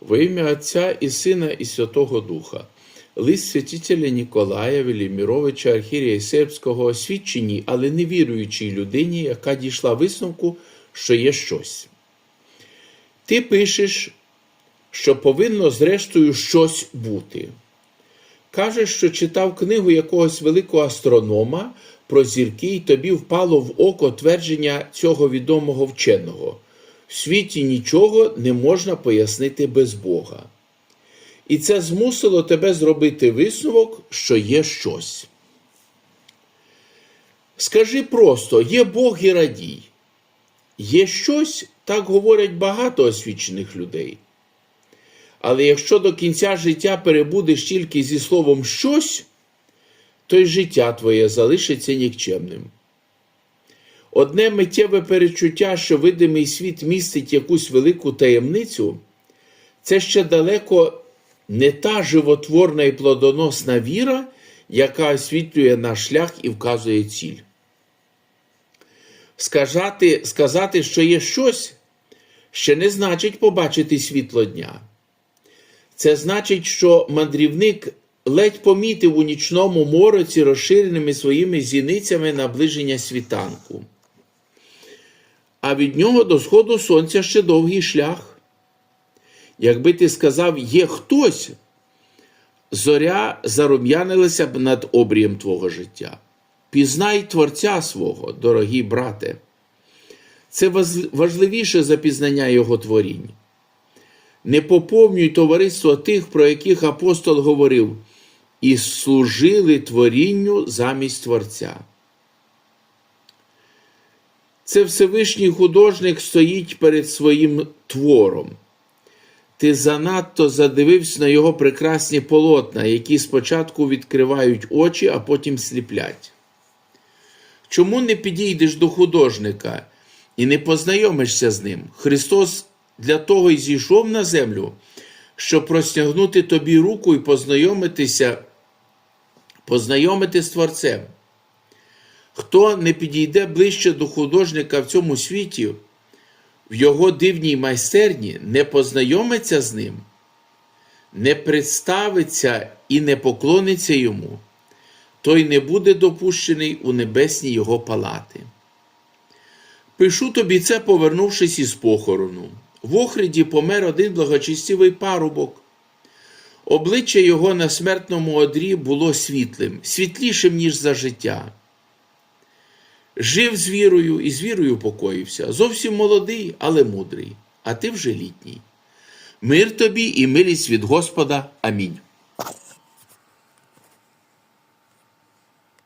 Во ім'я Отця і Сина, і Святого Духа. Лист святителя Ніколая Веліміровича, архірія Сербського, освіченій, але не віруючій людині, яка дійшла висновку, що є щось. Ти пишеш, що повинно зрештою щось бути. Кажеш, що читав книгу якогось великого астронома про зірки, і тобі впало в око твердження цього відомого вченого. В світі нічого не можна пояснити без Бога. І це змусило тебе зробити висновок, що є щось. Скажи просто: є Бог і радій. Є щось, так говорять багато освічених людей. Але якщо до кінця життя перебудеш тільки зі словом щось, то й життя твоє залишиться нікчемним. Одне миттєве перечуття, що видимий світ містить якусь велику таємницю, це ще далеко не та животворна і плодоносна віра, яка освітлює наш шлях і вказує ціль. Сказати, сказати, що є щось, ще не значить побачити світло дня. Це значить, що мандрівник ледь помітив у нічному мороці розширеними своїми зіницями наближення світанку. А від нього до сходу сонця ще довгий шлях. Якби ти сказав, є хтось, зоря зарум'янилася б над обрієм твого життя. Пізнай Творця свого, дорогий брате. Це важливіше за пізнання Його творінь. Не поповнюй товариство тих, про яких апостол говорив, і служили творінню замість Творця. Це Всевишній художник стоїть перед своїм твором. Ти занадто задивився на його прекрасні полотна, які спочатку відкривають очі, а потім сліплять. Чому не підійдеш до художника і не познайомишся з ним? Христос для того й зійшов на землю, щоб простягнути тобі руку і познайомитися, познайомити з Творцем. Хто не підійде ближче до художника в цьому світі, в його дивній майстерні, не познайомиться з ним, не представиться і не поклониться йому, той не буде допущений у небесні його палати. Пишу тобі це, повернувшись із похорону. В Охриді помер один благочестивий парубок. Обличчя його на смертному одрі було світлим, світлішим, ніж за життя. Жив з вірою і з вірою покоївся. Зовсім молодий, але мудрий, а ти вже літній. Мир тобі і милість від Господа. Амінь.